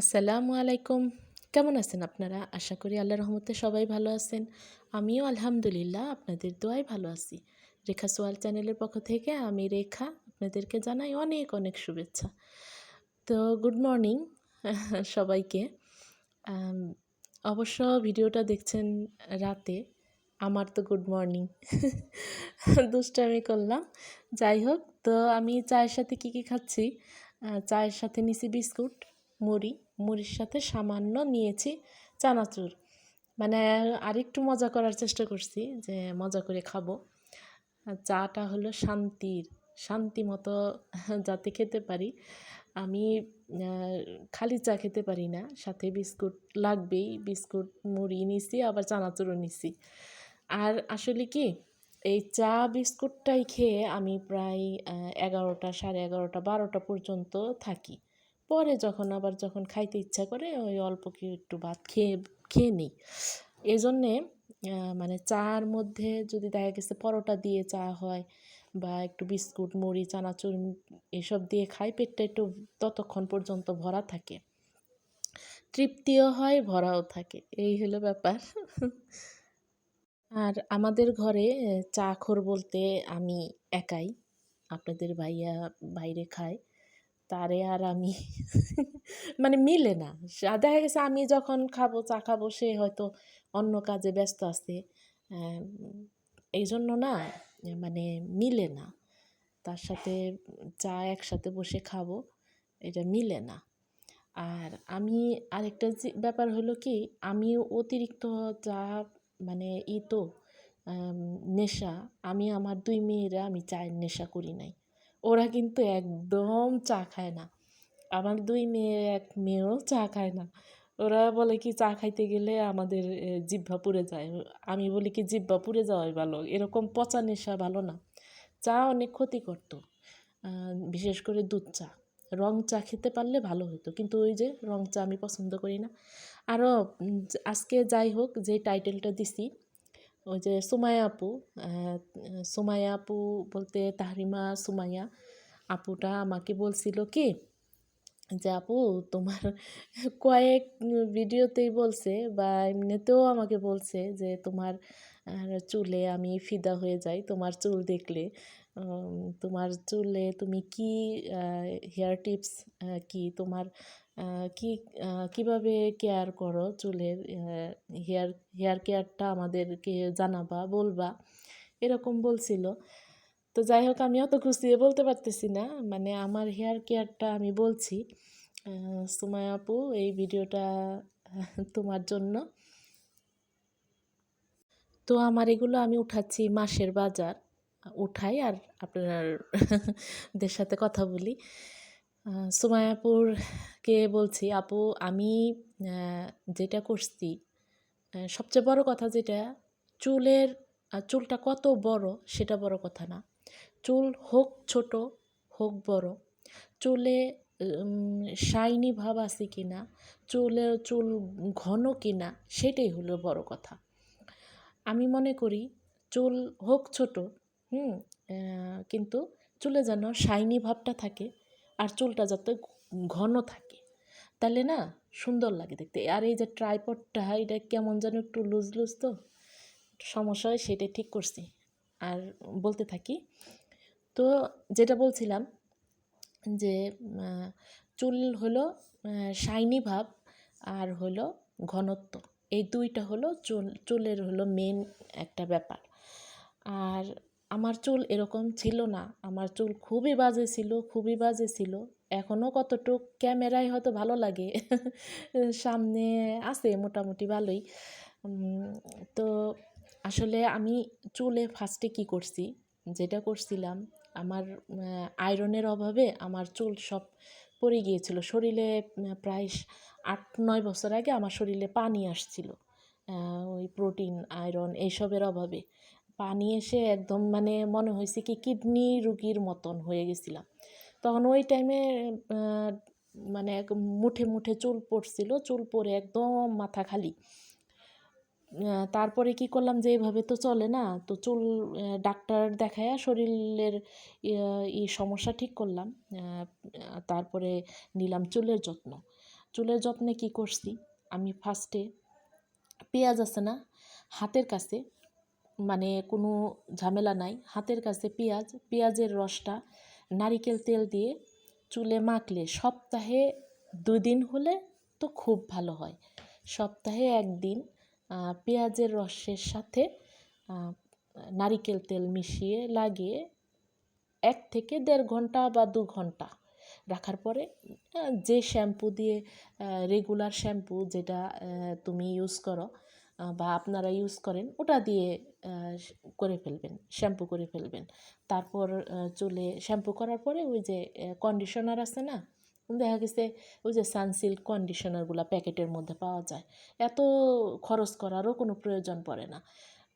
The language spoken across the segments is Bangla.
আসসালামু আলাইকুম। কেমন আছেন আপনারা? আশা করি আল্লাহ রহমতে সবাই ভালো আছেন। আমিও আলহামদুলিল্লাহ আপনাদের দোয়াই ভালো আছি। রেখা সোয়াল চ্যানেলের পক্ষ থেকে আমি রেখা আপনাদেরকে জানাই অনেক অনেক শুভেচ্ছা। তো গুড মর্নিং সবাইকে। অবশ্য ভিডিওটা দেখছেন রাতে, আমার তো গুড মর্নিং। দুষ্টামি করলাম। যাই হোক, তো আমি চায়ের সাথে কী কী খাচ্ছি? চায়ের সাথে নিছি বিস্কুট, মুড়ি মুড়ির সাথে সামান্য নিয়েছি চানাচুর। মানে আরেকটু মজা করার চেষ্টা করছি যে মজা করে খাব। চাটা হলো শান্তির, শান্তি মতো যাতে খেতে পারি। আমি খালি চা খেতে পারি না, সাথে বিস্কুট লাগবেই, বিস্কুট, মুড়ি নিছি, আবার চানাচুরও নিছি। আর আসলে কি, এই চা, বিস্কুটটাই খেয়ে আমি প্রায় এগারোটা, সাড়ে এগারোটা, বারোটা পর্যন্ত থাকি। পরে যখন আবার যখন খাইতে ইচ্ছা করে, ওই অল্প কি একটু ভাত খেয়ে খেয়ে নিই। এই জন্যে মানে চার মধ্যে যদি দেখা গেছে পরোটা দিয়ে চা হয় বা একটু বিস্কুট, মুড়ি, চানাচুর এসব দিয়ে খাই, পেটটা একটু ততক্ষণ পর্যন্ত ভরা থাকে। তৃপ্তিও হয়, ভরাও থাকে। এই হলো ব্যাপার। আর আমাদের ঘরে চা খোর বলতে আমি একাই। আপনাদের ভাইয়া বাইরে খায়। তারে আর আমি মানে মিলে না। দেখা গেছে আমি যখন খাব, চা খাব, সে হয়তো অন্য কাজে ব্যস্ত আছে। এই জন্য না মানে মিলে না। তার সাথে চা একসাথে বসে খাব, এটা মিলে না। আর আমি আরেকটা ব্যাপার হলো কি, আমি অতিরিক্ত চা মানে ই তো নেশা, আমি আমার দুই মেয়েরা আমি চায়ের নেশা করি নাই। ওরা কিন্তু একদম চা খায় না। আমার দুই মেয়ে এক মেয়েও চা খায় না। ওরা বলে কি চা খাইতে গেলে আমাদের এ, জিহ্বা পুড়ে যায়। আমি বলি কি জিহ্বা পুড়ে যাওয়াই ভালো। এরকম পচা নেশা ভালো না। চা অনেক ক্ষতি করতো বিশেষ করে দুধ চা। রং চা খেতে পারলে ভালো হতো কিন্তু ওই যে রং চা আমি পছন্দ করি না। আরও আজকে যাই হোক যে টাইটেলটা দিছি ওই যে সুমায়া আপু সুমায়া আপু বলতে তাহরিমা, সুমাইয়া আপুটা আমাকে বলছিল কি, যে আপু তোমার কয়েক ভিডিওতেই বলছে বা এমনিতেও আমাকে বলছে যে তোমার চুলে আমি ফিদা হয়ে যাই, তোমার চুল দেখলে। তোমার চুলে তুমি কি হেয়ার টিপস কি তোমার কি কীভাবে কেয়ার করো চুলের হেয়ার হেয়ার কেয়ারটা আমাদেরকে জানাবা, বলবা, এরকম বলছিল। তো যাই হোক, আমি অত গুছিয়ে বলতে পারতেছি না মানে আমার হেয়ার কেয়ারটা আমি বলছি। সুমায়া আপু, এই ভিডিওটা, তোমার জন্য। তো আমার এগুলো আমি উঠাচ্ছি মাসের বাজার। উঠাই আর আপনারদের সাথে কথা বলি। আহ, সুমায়া আপুরকে বলছি আপু আমি যেটা করছি সবচেয়ে বড় কথা যেটা চুলের চুলটা কত বড় সেটা বড় কথা না। চুল হোক ছোট হোক বড়। চুলে শাইনি ভাব আছে কি না চুলের চুল ঘন কি না সেটাই হলো বড় কথা। আমি মনে করি চুল হোক ছোট হুম কিন্তু চুলে যেন শাইনি ভাবটা থাকে আর চুলটা যাতে ঘন থাকে। তাহলে না সুন্দর লাগে দেখতে। আর এই যে ট্রাইপডটা এটা কেমন যেন একটু লুজ লুজ তো, সমস্যা হয়, সেটাই ঠিক করছি। আর বলতে থাকি, তো যেটা বলছিলাম যে চুল হলো শাইনি ভাব আর হলো ঘনত্ব। এই দুইটা হলো চুল, চুলের হলো মেন একটা ব্যাপার। আর আমার চুল এরকম ছিল না। আমার চুল খুবই বাজে ছিল, খুবই বাজে ছিল। এখনও কতটুক ক্যামেরায় হয়তো ভালো লাগে। সামনে আছে মোটামুটি ভালোই। তো আসলে আমি চুলে ফার্স্টে কি করছি? যেটা করছিলাম, আমার আয়রনের অভাবে আমার চুল সব পড়ে গিয়েছিল। শরীরে প্রায় আট, নয় বছর আগে আমার শরীরে পানি আসছিল ওই প্রোটিন আয়রন এইসবের অভাবে। পানি এসে একদম মানে মনে হয়েছে কি কিডনি রুগীর মতন হয়ে গেছিলাম। তখন ওই টাইমে মানে মুঠে মুঠে চুল পড়ছিল, চুল পরে একদম মাথা খালি। তারপরে কি করলাম যে এভাবে তো চলে না, তো চুল ডাক্তার দেখায়া শরীরের ই সমস্যা ঠিক করলাম তারপরে নিলাম চুলের যত্ন। চুলের যত্নে কি করছি, আমি ফার্স্টে পেঁয়াজ আছে না, হাতের কাছে মানে কোনো ঝামেলা নাই। হাতের কাছে পেঁয়াজ, পেঁয়াজের রসটা নারিকেল তেল দিয়ে চুলে মাখলে সপ্তাহে দুদিন হলে তো খুব ভালো হয়। সপ্তাহে একদিন পেঁয়াজের রসের সাথে নারিকেল তেল মিশিয়ে লাগিয়ে এক থেকে দেড় ঘণ্টা বা দু ঘণ্টা রাখার পরে যে শ্যাম্পু দিয়ে রেগুলার শ্যাম্পু যেটা তুমি ইউজ করো বা আপনারা ইউজ করেন, ওটা দিয়ে করে ফেলবেন শ্যাম্পু করে ফেলবেন। তারপর চুলে শ্যাম্পু করার পরে ওই যে কন্ডিশনার আছে না, দেখা গেছে ওই যে সানসিল্ক কন্ডিশনারগুলো প্যাকেটের মধ্যে পাওয়া যায়। এত খরচ করারও কোনো প্রয়োজন পড়ে না।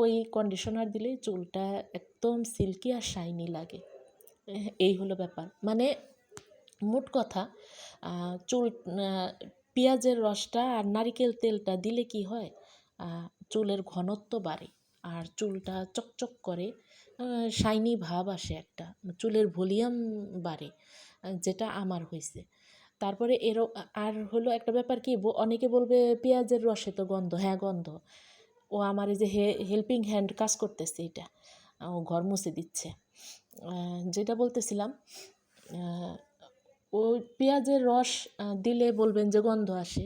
ওই কন্ডিশনার দিলেই চুলটা একদম সিল্কি আর শাইনি লাগে। এই হলো ব্যাপার। মানে মোট কথা চুল পেঁয়াজের রসটা আর নারিকেল তেলটা দিলে কি হয় চুলের ঘনত্ব বাড়ে আর চুলটা চকচক করে শাইনি ভাব আসে একটা, চুলের ভলিউম বাড়ে যেটা আমার হয়েছে। তারপরে এর আর হলো একটা ব্যাপার কি অনেকে বলবে পেঁয়াজের রসে তো গন্ধ হ্যাঁ গন্ধ। ও আমার এই যে হেল্পিং হ্যান্ড কাজ করতেছে এটা, ও ঘর মুছে দিচ্ছে। যেটা বলতেছিলাম ও পেঁয়াজের রস দিলে বলবেন যে গন্ধ আসে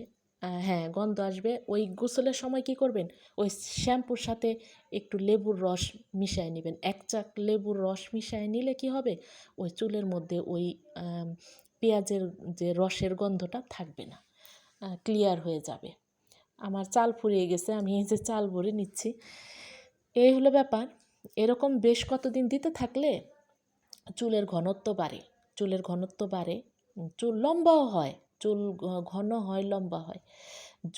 হ্যাঁ গন্ধ আসবে। ওই গোসলের সময় কি করবেন? ওই শ্যাম্পুর সাথে একটু লেবুর রস মিশিয়ে নেবেন। এক চাক লেবুর রস মিশিয়ে নিলে কি হবে? ওই চুলের মধ্যে ওই পেঁয়াজের যে রসের গন্ধটা থাকবে না। ক্লিয়ার হয়ে যাবে। আমার চাল ফুরিয়ে গেছে, আমি এই যে চাল ভরে নিচ্ছি। এই হলো ব্যাপার। এরকম বেশ কতদিন দিতে থাকলে চুলের ঘনত্ব বাড়ে। চুলের ঘনত্ব বাড়ে, চুল লম্বাও হয়। চুল ঘন হয়, লম্বা হয়।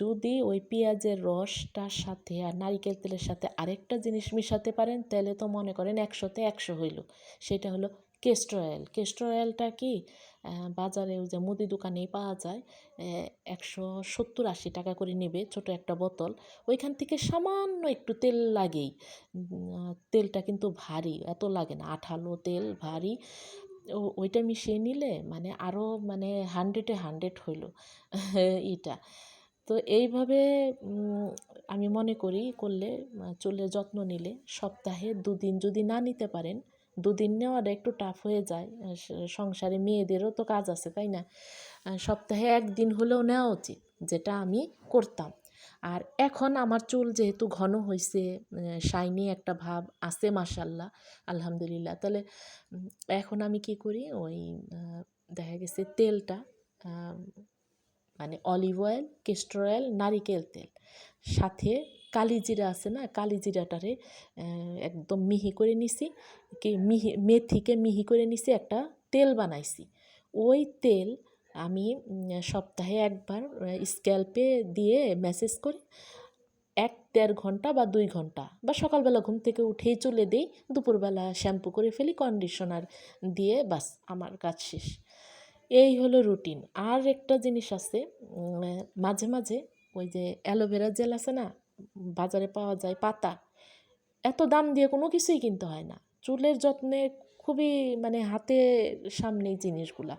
যদি ওই পেঁয়াজের রসটার সাথে আর নারিকেল তেলের সাথে আরেকটা জিনিস মিশাতে পারেন, তাহলে তো মনে করেন একশোতে একশো হইল। সেটা হলো কেস্টর অয়েল। কেস্টর অয়েলটা কি? বাজারে ওই যে মুদি দোকানেই পাওয়া যায়। একশো সত্তর আশি টাকা করে নেবে ছোট একটা বোতল। ওইখান থেকে সামান্য একটু তেল লাগেই। তেলটা কিন্তু ভারী, এত লাগে না। আঠালো তেল ভারী। ও, ওইটা মিশিয়ে নিলে মানে আরও মানে হান্ড্রেডে হান্ড্রেড হইল এটা তো এইভাবে আমি মনে করি করলে চুলের যত্ন নিলে সপ্তাহে দুদিন যদি না নিতে পারেন, দুদিন নেওয়াটা একটু টাফ হয়ে যায়। সংসারে মেয়েদেরও তো কাজ আছে, তাই না? সপ্তাহে একদিন হলেও নেওয়া উচিত, যেটা আমি করতাম। আর এখন আমার চুল যেহেতু ঘন হয়েছে শাইনি একটা ভাব আছে মাসাল্লাহ আলহামদুলিল্লাহ। তাহলে এখন আমি কি করি? ওই দেখা গেছে তেলটা মানে অলিভ অয়েল কেস্টর অয়েল নারিকেল তেল। সাথে কালিজিরা আছে না? কালিজিরাটারে একদম মিহি করে নিছি, কি মিহি, মেথিকে মিহি করে নিছি, একটা তেল বানাইছি। ওই তেল আমি সপ্তাহে একবার স্ক্যাল্পে দিয়ে ম্যাসেজ করি। এক দেড় ঘণ্টা বা দুই ঘণ্টা বা সকালবেলা ঘুম থেকে উঠেই চলে দিই। দুপুরবেলা শ্যাম্পু করে ফেলি কন্ডিশনার দিয়ে বাস, আমার কাজ শেষ। এই হলো রুটিন আর একটা জিনিস আছে মাঝে মাঝে ওই যে অ্যালোভেরা জেল আছে না, বাজারে পাওয়া যায় পাতা, এত দাম দিয়ে কোনো কিছুই কিনতে হয় না। চুলের যত্নে খুবই মানে হাতে সামনেই জিনিসগুলা।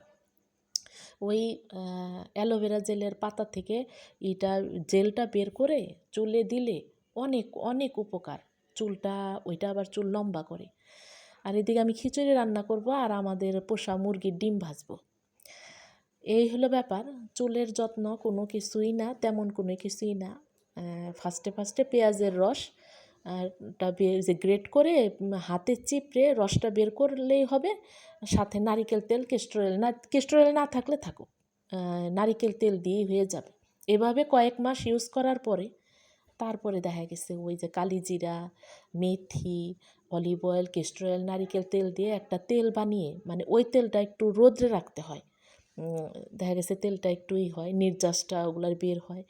ওই অ্যালোভেরা জেলের পাতা থেকে এটা জেলটা বের করে চুলে দিলে অনেক অনেক উপকার। চুলটা, ওইটা আবার চুল লম্বা করে। আর এদিকে আমি খিচুড়ি রান্না করব আর আমাদের পোষা মুরগির ডিম ভাজবো। এই হলো ব্যাপার। চুলের যত্ন কোনো কিছুই না, তেমন কোনো কিছুই না। ফার্স্টে ফার্স্টে পেঁয়াজের রস টা যে গ্রেট করে হাতে চিপড়ে রসটা বের করলেই হবে। সাথে নারিকেল তেল কেস্টর না কেস্টর না থাকলে থাকুক নারিকেল তেল দিয়েই হয়ে যাবে। এভাবে কয়েক মাস ইউজ করার পরে, তারপরে দেখা গেছে ওই যে কালিজিরা মেথি অলিভ অয়েল কেস্টর নারিকেল তেল দিয়ে একটা তেল বানিয়ে মানে ওই তেলটা একটু রোদ্রে রাখতে হয়। দেখা গেছে তেলটা একটুই হয়, নির্যাসটা ওগুলার বের হয়।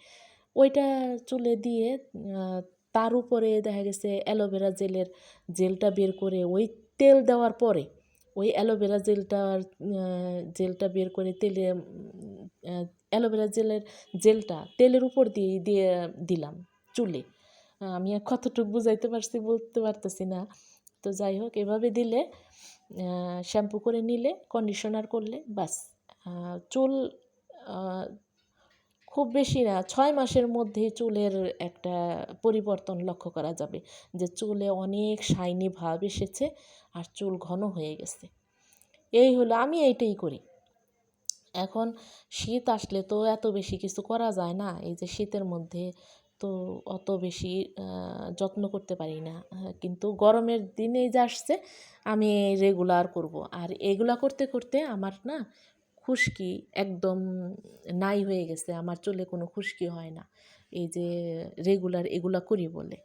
ওইটা চুলে দিয়ে তার উপরে দেখা গেছে অ্যালোভেরা জেলের জেলটা বের করে ওই তেল দেওয়ার পরে, ওই অ্যালোভেরা জেলটার জেলটা বের করে তেলে অ্যালোভেরা জেলের জেলটা তেলের উপর দিয়ে দিয়ে দিলাম চুলে। আমি কতটুকু বুঝাইতে পারছি বলতে পারতেছি না। তো যাই হোক, এভাবে দিলে শ্যাম্পু করে নিলে কন্ডিশনার করলে বাস চুল খুব বেশি না, ছয় মাসের মধ্যেই চুলের একটা পরিবর্তন লক্ষ্য করা যাবে যে চুলে অনেক শাইনি ভাব এসেছে আর চুল ঘন হয়ে গেছে। এই হলো, আমি এইটাই করি। এখন শীত আসলে তো এত বেশি কিছু করা যায় না, এই যে শীতের মধ্যে তো অত বেশি যত্ন করতে পারি না। কিন্তু গরমের দিনেই যে আসছে, আমি রেগুলার করব। আর এগুলা করতে করতে আমার না খুশকি একদম নাই হয়ে গেছে, আমার চলে কোনো খুশকি হয় না। এই যে রেগুলার এগুলা করি বলে।